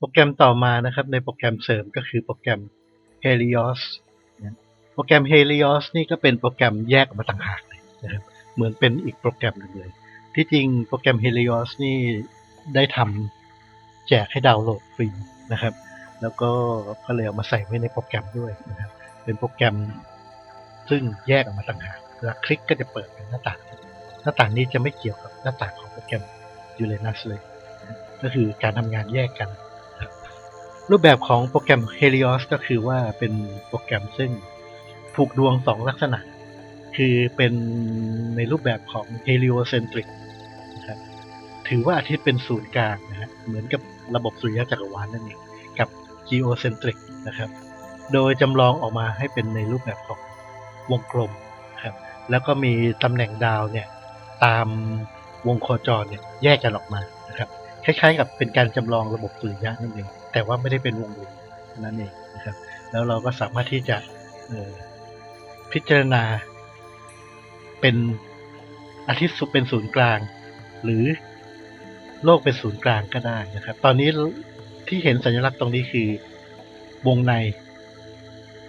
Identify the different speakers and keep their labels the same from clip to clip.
Speaker 1: โปรแกรมต่อมานะครับ ในโปรแกรมเสริมก็คือโปรแกรม Helios โปรแกรม Helios นี่ก็เป็นโปรแกรมแยกออกมาต่างหากเลยนะครับเหมือนเป็นอีกโปรแกรมหนึ่งเลย ที่จริงโปรแกรม Helios นี่ได้ทำแจกให้ดาวน์โหลดฟรีนะครับ แล้วก็ก็เลยเอามาใส่ไว้ในโปรแกรมด้วยนะครับเป็นโปรแกรมซึ่งแยกออกมาต่างหากเวลาคลิกก็จะเปิดเป็นหน้าต่าง หน้าต่างนี้จะไม่เกี่ยวกับหน้าต่างของโปรแกรม Uranus เลย ก็คือการทำงานแยกกัน รูปแบบของโปรแกรม Helios ก็คือว่าเป็นโปรแกรมซึ่งผูกดวงสองลักษณะ คือเป็นในรูปแบบของ heliocentric นะครับถือว่าอาทิตย์เป็นศูนย์กลางนะฮะเหมือนกับระบบสุริยะจักรวาลนั่นเองกับ geocentric นะครับ โดยจำลองออกมาให้เป็นในรูปแบบของวงกลมนะครับแล้วก็มีตำแหน่งดาวเนี่ยตามวงโคจรเนี่ยแยกกันออกมานะครับคล้ายๆ กับเป็นการจำลองระบบสุริยะนั่นเอง แต่ว่าไม่ได้เป็นวงรีนั่นเองนะครับ แล้วเราก็สามารถที่จะพิจารณา เป็นอาทิตย์สุเป็นศูนย์กลาง หรือโลกเป็นศูนย์กลางก็ได้นะครับ ตอนนี้ที่เห็นสัญลักษณ์ตรงนี้คือ วงใน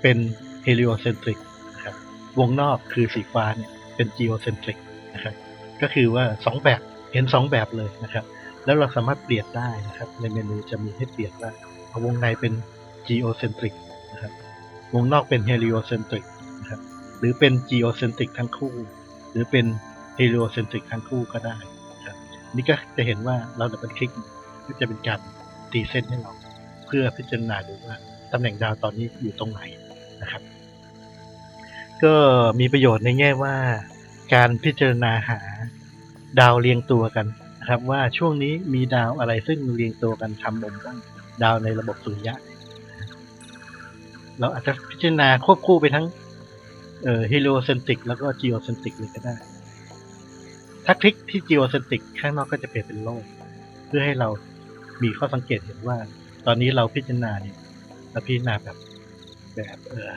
Speaker 1: เป็น heliocentric นะครับวงนอกคือสีฟ้าเนี่ยเป็น geocentric นะครับก็คือว่าสองแบบเห็นสองแบบเลยนะครับ แล้วเราสามารถเปลี่ยนได้นะครับ ในเมนูจะมีให้เปลี่ยนว่าเอาวงในเป็น geocentric นะครับ วงนอกเป็น heliocentric นะครับ หรือเป็น geocentric ทั้งคู่ หรือเป็น heliocentric ทั้งคู่ก็ได้นะครับ นี่ก็จะเห็นว่าเราดับเบิลคลิกก็จะเป็นการตีเส้นให้เรา เพื่อพิจารณาดูว่าตำแหน่งดาวตอนนี้อยู่ตรงไหนนะครับ ก็มีประโยชน์ในแง่ว่า การพิจารณาหาดาวเรียงตัวกัน นะครับว่าช่วงนี้มีดาวอะไรซึ่งเรียงตัวกันทำมุมบ้างดาวในระบบสุริยะเราอาจจะพิจารณาควบคู่ไปทั้งเอ่อ heliocentric แล้วก็ geocentric เลยก็ได้ ถ้าคลิกที่ geocentric ข้างนอกก็จะเปลี่ยนเป็นโลก เพื่อให้เรามีข้อสังเกตเห็นว่า ตอนนี้เราพิจารณาเนี่ยเราพิจารณาแบบแบบเอ่อ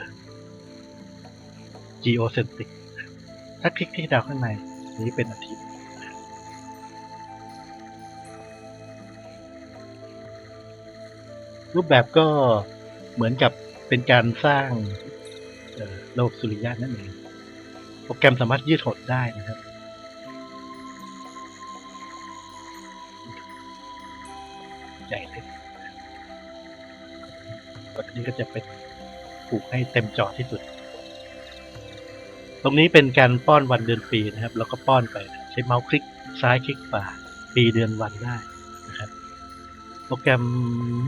Speaker 1: geocentric ถ้าคลิกที่ดาวข้างในนี้เป็นอาทิตย์ รูปแบบก็เหมือนกับเป็นการสร้างเอ่อระบบสุริยะนั่นเอง โปรแกรมสามารถยืดหดได้นะครับ ใหญ่เลยกดนี้ก็จะเป็นผูกให้เต็มจอที่สุด ตรงนี้เป็นการป้อนวันเดือนปีนะครับ แล้วก็ป้อนไป ใช้เมาส์คลิกซ้ายคลิกขวาปีเดือนวันได้ โปรแกรม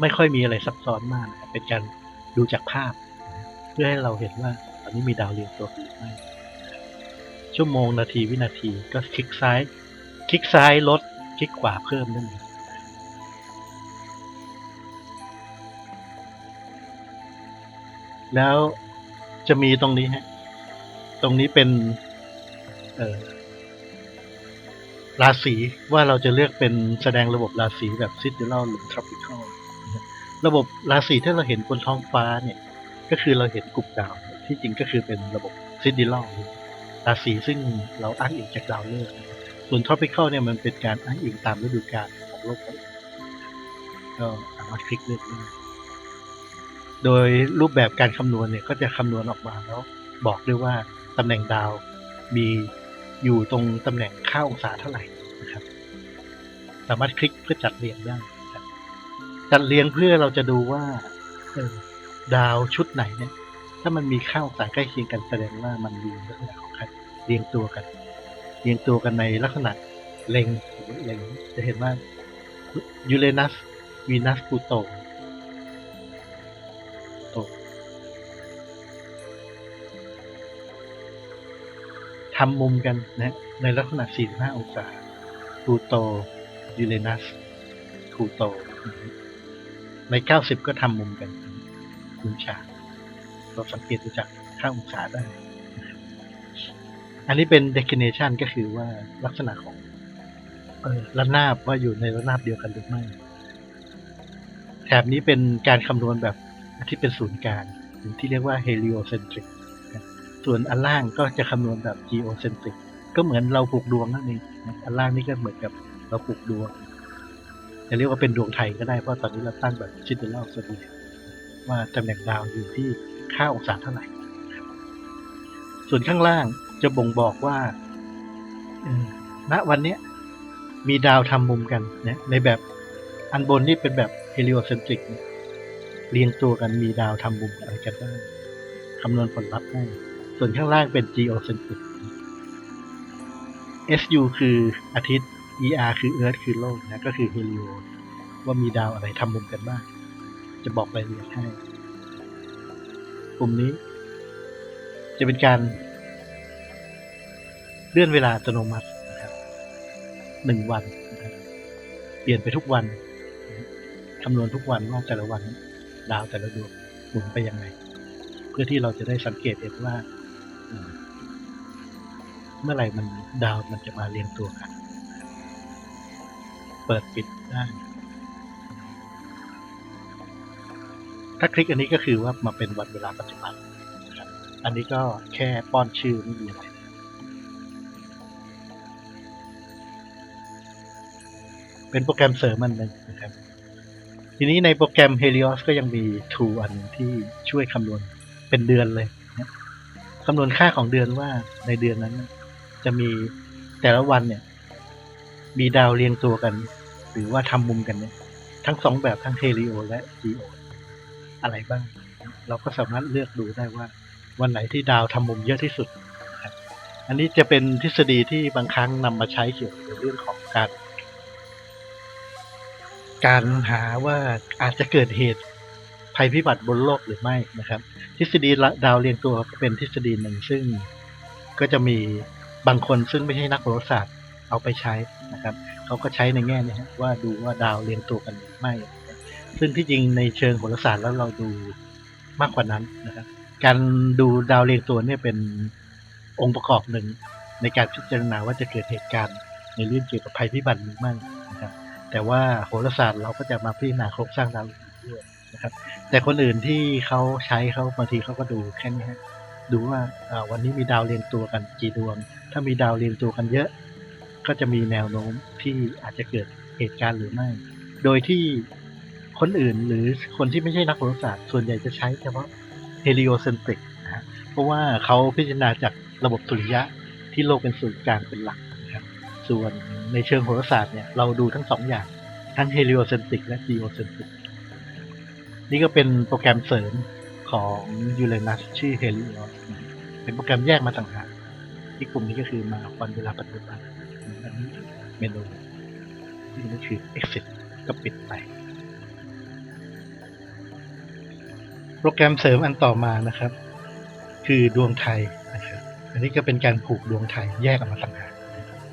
Speaker 1: ไม่ค่อยมีอะไรซับซ้อนมากนะเป็นการดูจากภาพ เพื่อให้เราเห็นว่าตอนนี้มีดาวเรียงตัวหรือไม่นชั่วโมงนาทีวินาทีก็คลิกซ้าย คลิกซ้ายลด คลิกขวาเพิ่มนั่นเองแล้วจะมีตรงนี้ฮะ ตรงนี้เป็น เอ่อ ราศีว่าเราจะเลือกเป็นแสดงระบบราศีแบบซิดเดลหรือ tropical นะครับระบบราศีที่เราเห็นบนท้องฟ้าเนี่ยก็คือเราเห็นกลุ่มดาวที่จริงก็คือเป็นระบบซิดเดลราศีซึ่งเราอ้างอิงจากดาวฤกษ์ส่วน tropical เนี่ยมันเป็นการอ้างอิงตามฤดูกาลของโลกเขาเองก็สามารถคลิกเลือกได้โดยรูปแบบการคำนวณเนี่ยก็จะคำนวณออกมาแล้วบอกด้วยว่าตำแหน่งดาวมี อยู่ตรงตำแหน่งค่าองศาเท่าไหร่นะครับ สามารถคลิกเพื่อจัดเรียงได้จัดเรียงเพื่อเราจะดูว่าเออดาวชุดไหนเนี่ย ถ้ามันมีค่าองศาใกล้เคียงกันแสดงว่ามันมีลักษณะของการเรียงตัวกัน เรียงตัวกันในลักษณะเล็งเล็งจะเห็นว่ายูเรนัสวีนัสพลูโต ทำมุมกันนะในลักษณะ 45 องศาพลูโตยูเรนัสพลูโต ใน 90 ก็ทำมุมกันมุมฉากเราสังเกตดูจากค่าองศาได้ อันนี้เป็น declination ก็คือว่าลักษณะของระนาบว่าอยู่ในระนาบเดียวกันหรือไม่ แถบนี้เป็นการคำนวณแบบที่เป็นศูนย์กลางหรือที่เรียกว่า heliocentric ส่วนอันล่างก็จะคำนวณแบบ geocentric ก็เหมือนเราปลูกดวงนั่นเองอันล่างนี่ก็เหมือนกับเราปลูกดวงจะเรียกว่าเป็นดวงไทยก็ได้เพราะตอนนี้เราตั้งแบบซินเดอเรลโซเดียว่าตำแหน่งดาวอยู่ที่ค่าองศาเท่าไหร่ ส่วนข้างล่างจะบ่งบอกว่าณวันนี้มีดาวทำมุมกันนะในแบบอันบนนี่เป็นแบบเฮลิโอเซนตริกเนี่ยเรียงตัวกันมีดาวทำมุมอะไรกันบ้างคำนวณผลลัพธ์ให้ ส่วนข้างล่างเป็น geocentric SU คืออาทิตย์ ER คือเอิร์ธคือโลกนะ ก็คือเฮลิโอว่ามีดาวอะไรทำมุมกันบ้าง จะบอกรายละเอียดให้กลุ่มนี้ จะเป็นการ เลื่อนเวลาอัตโนมัตินะครับหนึ่งวันนะครับเปลี่ยนไปทุกวันคำนวณทุกวันว่าแต่ละวันดาวแต่ละดวงหมุนไปยังไง เพื่อที่เราจะได้สังเกตเห็นว่า เมื่อไหร่มันดาวมันจะมาเรียงตัวกัน เปิดปิดได้ ถ้าคลิกอันนี้ก็คือว่ามาเป็นวันเวลาปัจจุบันนะครับอันนี้ก็แค่ป้อนชื่อไม่มีอะไรเป็นโปรแกรมเสริมอันหนึ่งนะครับ ทีนี้ในโปรแกรม Helios ก็ยังมี tool อันที่ช่วยคำนวณเป็นเดือนเลย คำนวณค่าของเดือนว่าในเดือนนั้น จะมีแต่ละวันเนี่ย มีดาวเรียงตัวกัน หรือว่าทำมุมกันเนี่ย ทั้งสองแบบทั้ง Helio และ Geo ออะไรบ้าง เราก็สามารถเลือกดูได้ว่า วันไหนที่ดาวทำมุมเยอะที่สุด อันนี้จะเป็นทฤษฎีที่บางครั้งนำมาใช้เกี่ยวกับเรื่องของการ การหาว่าอาจจะเกิดเหตุ ภัยพิบัติบนโลกหรือไม่นะครับ ทฤษฎีดาวเรียงตัวก็เป็นทฤษฎีหนึ่งซึ่งก็จะมีบางคนซึ่งไม่ใช่นักโหราศาสตร์เอาไปใช้นะครับเขาก็ใช้ในแง่นี้ว่าดูว่าดาวเรียงตัวกันหรือไม่ ซึ่งที่จริงในเชิงโหราศาสตร์แล้วเราดูมากกว่านั้นนะครับ การดูดาวเรียงตัวเนี่ยเป็นองค์ประกอบหนึ่งในการพิจารณาว่าจะเกิดเหตุการณ์ในเรื่องเกี่ยวกับภัยพิบัติหรือไม่นะครับ แต่ว่าโหราศาสตร์เราก็จะมาพิจารณาโครงสร้างดาว นะครับ แต่คนอื่นที่เขาใช้เขาบางทีเขาก็ดูแค่นี้ฮะดูว่าวันนี้มีดาวเรียงตัวกันกี่ดวง ถ้ามีดาวเรียงตัวกันเยอะ ก็จะมีแนวโน้มที่อาจจะเกิดเหตุการณ์หรือไม่ โดยที่คนอื่นหรือคนที่ไม่ใช่นักโหราศาสตร์ส่วนใหญ่จะใช้เฉพาะ heliocentric นะเพราะว่าเขาพิจารณาจากระบบสุริยะที่โลกเป็นศูนย์กลางเป็นหลักนะครับ ส่วนในเชิงโหราศาสตร์เนี่ยเราดูทั้งสองอย่าง ทั้ง heliocentric และ geocentric นี่ก็ นี่ก็เป็นโปรแกรมเสริมของยูเรนัสชื่อ Helios นเป็นโปรแกรมแยกมาต่างหากที่กลุ่มนี้ก็คือมาวันเวลาปัจจุบันอันนี้เมนูที่นี่คือ exit ก็ปิดไป โปรแกรมเสริมอันต่อมานะครับ คือดวงไทยนะครับอันนี้ก็เป็นการผูกดวงไทยแยกออกมาต่างหาก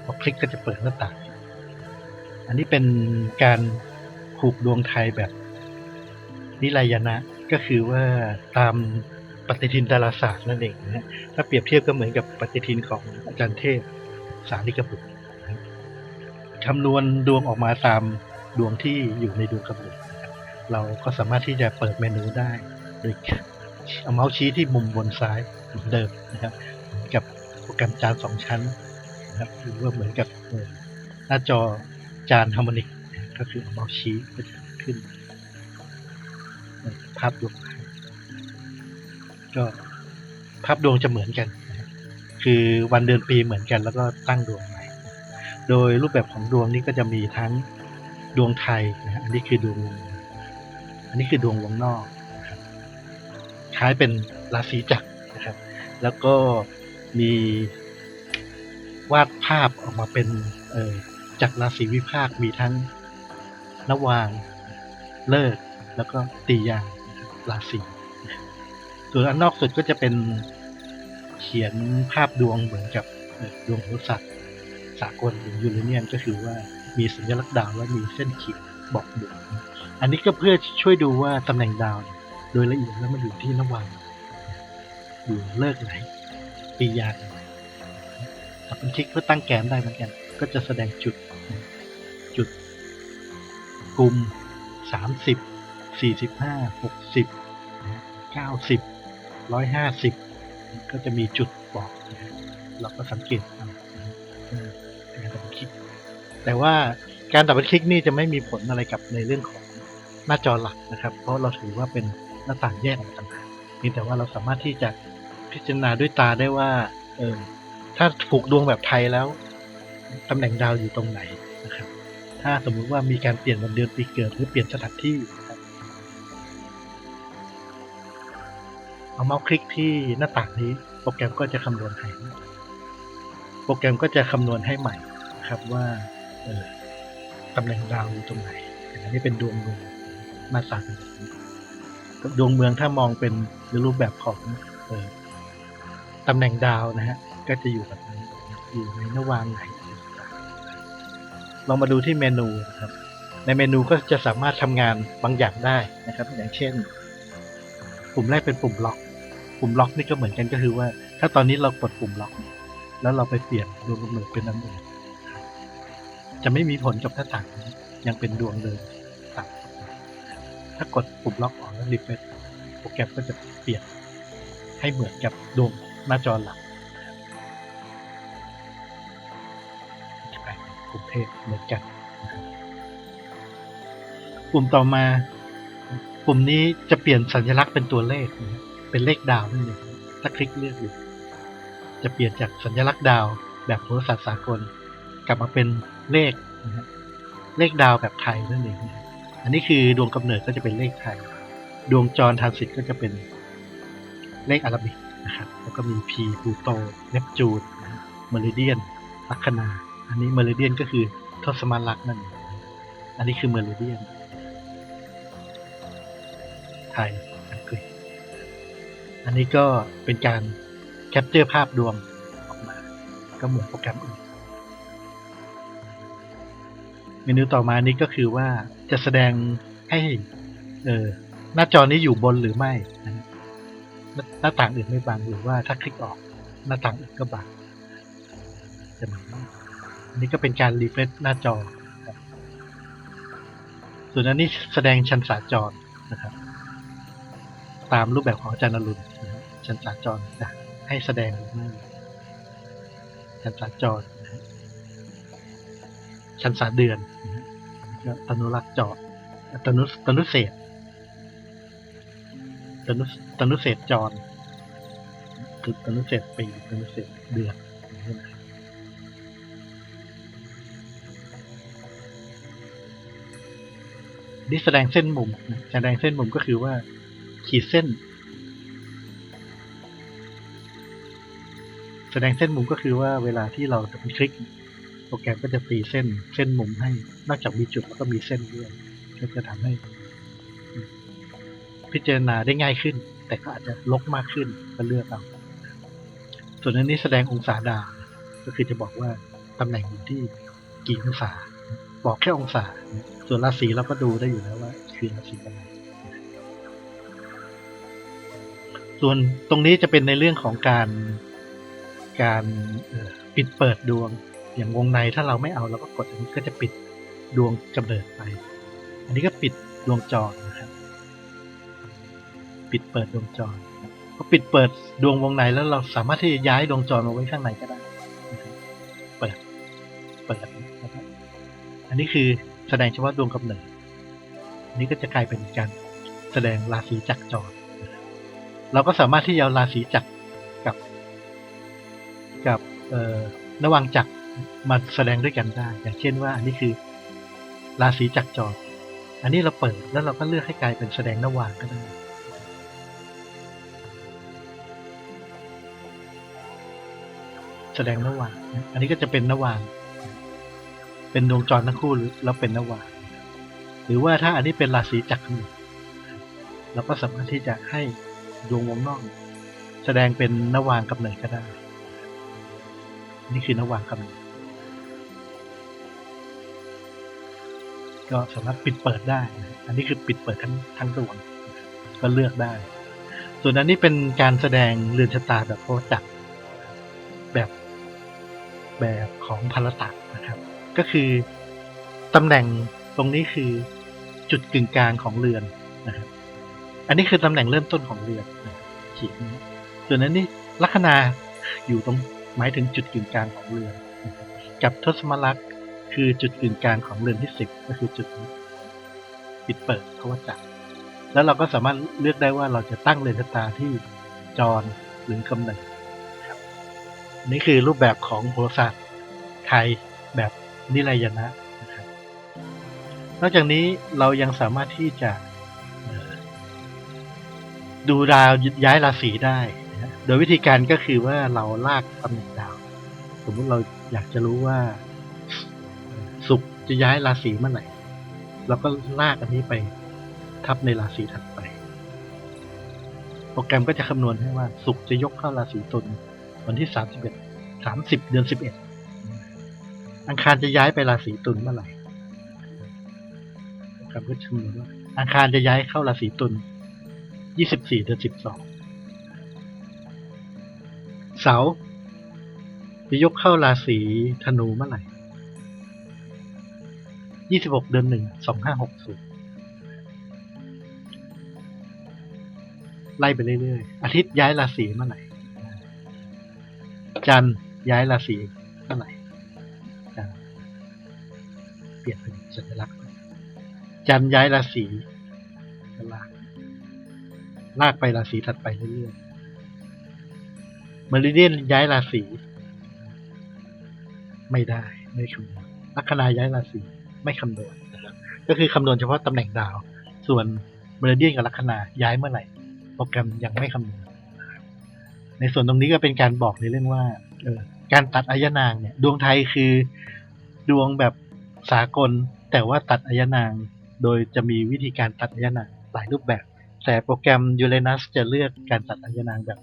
Speaker 1: พอคลิกก็จะเปิดหน้าต่าง อันนี้เป็นการผูกดวงไทยแบบ นิรายนะก็คือว่าตามปฏิทินดาราศาสตร์นั่นเองนะฮะถ้าเปรียบเทียบก็เหมือนกับปฏิทินของอาจารย์เทพสาริกบุตระครับคำนวณดวงออกมาตามดวงที่อยู่ในดวงกำเนิดเราก็สามารถที่จะเปิดเมนูได้ โดยเอาเมาส์ชี้ที่มุมบนซ้ายเหมือนเดิมนะครับเหมือนกับโปรแกรมจานสองชั้นนะครับหรือว่าเหมือนกับหน้าจอจานฮาร์โมนิกก็คือเอาเมาส์ชี้ก็จะขึ้น พดวงก็ภาพดวงจะเหมือนกัน คือวันเดือนปีเหมือนกัน แล้วก็ตั้งดวงใหม่ โดยรูปแบบของดวงนี้ก็จะมีทั้งดวงไทยนะฮะอันนี้คือดวง อันนี้คือดวงวงนอกคล้ายเป็นราศีจักรนะครับ แล้วก็มีวาดภาพออกมาเป็นเออจักรราศีวิภาค มีทั้งนวาง เลิก แล้วก็ตียางนราศีส่วนอันนอกสุดก็จะเป็นเขียนภาพดวงเหมือนกับดวงโหราศาสตร์สากลหรือยูเรเนียนก็คือว่ามีสัญลักษณ์ดาวและมีเส้นขีดบอกดวงอันนี้ก็เพื่อช่วยดูว่าตำแหน่งดาวโดยละเอียดแล้วมันอยู่ที่ระหว่างอยู่เลิกไหน ปียานถ้าเป็นคลิกเพื่อตั้งแกนได้เหมือนกัน ก็จะแสดงจุดจุดกลุ่มสามสิบ สี่สิบห้าหกสิบเก้าสิบร้อยห้าสิบก็จะมีจุดบอกเราก็สังเกตเอานะเออเป็นคลิก แต่ว่าการดับเบิลคลิกนี่จะไม่มีผลอะไรกับในเรื่องของหน้าจอหลักนะครับ เพราะเราถือว่าเป็นหน้าต่างแยกกมาต่างหากเพียงแต่ว่าเราสามารถที่จะพิจารณาด้วยตาได้ว่าเออถ้าผูกดวงแบบไทยแล้วตำแหน่งดาวอยู่ตรงไหนนะครับ ถ้าสมมุติว่ามีการเปลี่ยนวันเดือนปีเกิดหรือเปลี่ยนสถานที่ เอาเมาส์คลิกที่หน้าต่างนี้ โปรแกรมก็จะคำนวณให้ โปรแกรมก็จะคำนวณให้ใหม่นะครับว่าเออตำแหน่งดาวอยู่ตรงไหน อันนี้เป็นดวงเมืองมาตราเป็นแบบนี้ดวงเมืองถ้ามองเป็นรูปแบบของเออตำแหน่งดาวนะฮะก็จะอยู่แบบนี้อยู่ในนวางไหนลองมาดูที่เมนูนะครับ ในเมนูก็จะสามารถทำงานบางอย่างได้นะครับ อย่างเช่น ปุ่มแรกเป็นปุ่มล็อก ปุ่มล็อกนี่ก็เหมือนกันก็คือว่า ถ้าตอนนี้เรากดปุ่มล็อก แล้วเราไปเปลี่ยนดวงกำเนิดเป็นอันอื่นจะไม่มีผลกับหน้าต่างยังเป็นดวงเดิมถ้ากดปุ่มล็อกออกแล้วรีเฟรชโปรแกรมก็จะเปลี่ยนให้เหมือนกับดวงหน้าจอหลักจะกลายเป็นกรุงเทพเหมือนกันปุ่มต่อมา ปุ่มนี้จะเปลี่ยนสัญลักษณ์เป็นตัวเลขนะครับ เป็นเลขดาวนั่นเองถ้าคลิกเลือกอยู่ จะเปลี่ยนจากสัญลักษณ์ดาวแบบโหราศาสตร์สากล กลับมาเป็นเลขนะฮะเลขดาวแบบไทยนั่นเองนะอันนี้คือดวงกำเนิดก็จะเป็นเลขไทย ดวงจรทรานสิตก็จะเป็นเลขอาราบิกนะครับ แล้วก็มีพีพูโต เนปจูนเมริเดียน ลัคนา อันนี้เมริเดียนก็คือทศมาลักษ์นั่นเองอันนี้คือเมริเดียน ไทย อันนี้ก็เป็นการแคปเจอร์ภาพดวงออกมา ก็เหมือนโปรแกรมอื่น เมนูต่อมานี้ก็คือว่าจะแสดงให้เออหน้าจอนี้อยู่บนหรือไม่นะหน้าต่างอื่นไม่บังหรือว่าถ้าคลิกออกหน้าต่างอื่นก็บังจะเหมือนอันนี้ก็เป็นการรีเฟรชหน้าจอ ส่วนอันนี้แสดงชันสาจรนะครับ ตามรูปแบบของอาจารย์นรุณนะฮะชันสาจรจะให้แสดงหรือไม่ชันสาจรนะชันสาเดือนนะตนุรักษ์จอตนุตนุเศษตนุตนุเศษจรคือตนุเศษปีตนุเศษเดือนนี่แสดงเส้นมุม แสดงเส้นมุมก็คือว่า ขีดเส้น แสดงเส้นมุมก็คือว่าเวลาที่เราจะคลิก โปรแกรมก็จะตีเส้นเส้นมุมให้ นอกจากมีจุดแล้วก็มีเส้นด้วยก็จะทำให้ พิจารณาได้ง่ายขึ้น แต่ก็อาจจะลกมากขึ้นก็เลือกเอาส่วนอันนี้แสดงองศาดาวก็คือจะบอกว่าตำแหน่งอยู่ที่กี่องศา บอกแค่องศา ส่วนราศีเราก็ดูได้อยู่แล้วว่าคือราศีอะไร ส่วนตรงนี้จะเป็นในเรื่องของการการปิดเปิดดวง อย่างวงในถ้าเราไม่เอาเราก็กดอันนี้ก็จะปิดดวงกำเนิดไป อันนี้ก็ปิดดวงจรนะครับ ปิดเปิดดวงจรพอปิดเปิดดวงวงในแล้วเราสามารถที่จะย้ายดวงจรมาไว้ข้างในก็ได้เปิดเปิดนะครับอันนี้คือแสดงเฉพาะดวงกำเนิด อันนี้ก็จะกลายเป็นการแสดงราศีจักรจรน เราก็สามารถที่จะราศีจักรกับ กับเอ่อระว่างจักรมาแสดงด้วยกันได้ อย่างเช่นว่า อันนี้คือราศีจักรจรอันนี้เราเปิดแล้วเราก็เลือกให้กลายเป็นแสดงระหว่างก็ได้แสดงระหว่างอันนี้ก็จะเป็นระหว่าง เป็นดวงจรทั้งคู่หรือแล้วเป็นระหว่างหรือว่าถ้าอันนี้เป็นราศีจักรเราก็สามารถที่จะให้ ดวงวงนอก แสดงเป็นระหว่างกำเนิดก็ได้ นี่คือนวางกำเนิดก็สามารถปิดเปิดได้ อันนี้คือปิดเปิดทั้งทั้งดวงก็เลือกได้ ส่วนอันนี้เป็นการแสดงเรือนชะตาแบบโพจักแบบแบบของพลตักนะครับ ก็คือตำแหน่งตรงนี้คือจุดกึ่งกลางของเรือนนะครับ อันนี้คือตำแหน่งเริ่มต้นของเรือนขีดนี้ส่วนอันนี้ลัคนาอยู่ตรงหมายถึงจุดกึ่งกลางของเรือนกับทศมลักษ์คือจุดกึ่งกลางของเรือนที่สิบก็คือจุดนี้ปิดเปิดเขาว่าจักรแล้วเราก็สามารถเลือกได้ว่าเราจะตั้งเรือนชะตาที่จรหรือกำเนิดนี่คือรูปแบบของโหราศาสตร์ไทยแบบนิรายนะนะครับนอกจากนี้เรายังสามารถที่จะ ดูดาวย้ายราศีได้นะโดยวิธีการก็คือว่าเราลากตำแหน่งดาว สมมติเราอยากจะรู้ว่าเอ่อศุกร์จะย้ายราศีเมื่อไหร่เราก็ลากอันนี้ไปทับในราศีถัดไป โปรแกรมก็จะคำนวณให้ว่าศุกร์จะยกเข้าราศีตุลวันที่31 30เดือน11อังคารจะย้ายไปราศีตุลเมื่อไหร่โปรแกรมก็คำนวณว่าอังคารจะย้ายเข้าราศีตุล 24เดือน12เสาจะยกเข้าราศีธนูเมื่อไหร่26เดือน1 2560ไล่ไปเรื่อยๆ อาทิตย์ย้ายราศีเมื่อไหร่ จันทร์ย้ายราศีเมื่อไหร่จันเปลี่ยนเป็นสัญลักษณ์ จันทร์ย้ายราศีก็ลาก ลากไปราศีถัดไปเรื่อยๆมริเดียนย้ายราศีไม่ได้ไม่คำนวณลัคนาย้ายราศีไม่คำนวณนะครับก็คือคำนวณเฉพาะตำแหน่งดาว ส่วนมริเดียนกับลัคนาย้ายเมื่อไหร่ โปรแกรมยังไม่คำนวณในส่วนตรงนี้ก็เป็นการบอกในเรื่องว่าเออการตัดอายนางเนี่ย ดวงไทยคือดวงแบบสากลแต่ว่าตัดอายนาง โดยจะมีวิธีการตัดอายนางหลายรูปแบบ แต่โปรแกรมยูเรนัสจะเลือกการตัดอายนางแบบ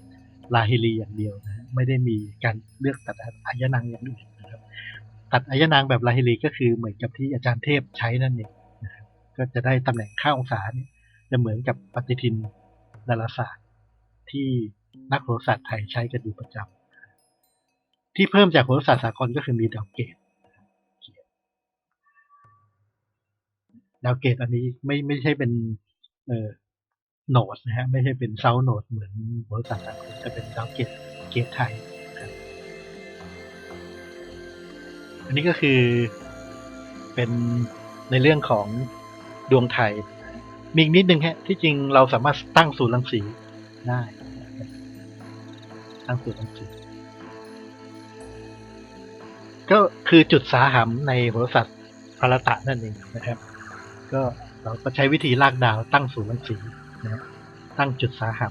Speaker 1: ลาฮิรีอย่างเดียวนะฮะไม่ได้มีการเลือกตัดอายนางอย่างอื่นนะครับตัดอายนางแบบลาฮิรีก็คือเหมือนกับที่อาจารย์เทพใช้นั่นเองนะครับก็จะได้ตำแหน่งค่าองศาเนี่ยจะเหมือนกับปฏิทินดาราศาสตร์ที่นักโหราศาสตร์ไทยใช้กันอยู่ประจำที่เพิ่มจากโหราศาสตร์สากลก็คือมีดาวเกตดาวเกตอันนี้ไม่ไม่ใช่เป็นเอ่อ โนดนะฮะ ไม่ใช่เป็นเซาโนดเหมือนโหราศาสตร์สากลแต่เป็นดาเกตเกตไทย อันนี้ก็คือเป็นในเรื่องของดวงไทย มีอีกนิดนึงฮะ ที่จริงเราสามารถตั้งศูนย์รังสีได้ ตั้งศูนย์รังสีก็คือจุดสาหำในโหราศาสตร์พารตะนั่นเองนะครับ ก็เราก็ใช้วิธีลากดาวตั้งศูนย์รังสี นะตั้งจุดสาห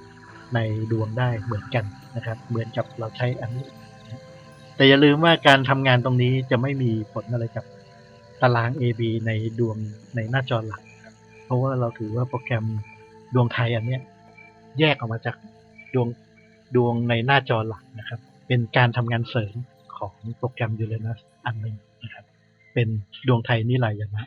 Speaker 1: ำในดวงได้เหมือนกันนะครับ เหมือนกับเราใช้อันนี้ แต่อย่าลืมว่าการทำงานตรงนี้จะไม่มีผลอะไรกับตาราง AB ในดวงในหน้าจอหลัก เพราะว่าเราถือว่าโปรแกรมดวงไทยอันเนี้ยแยกออกมาจากดวงดวงในหน้าจอหลักนะครับ เป็นการทำงานเสริมของโปรแกรมยูเรนัสอันหนึ่งนะครับ เป็นดวงไทยนิรายนะ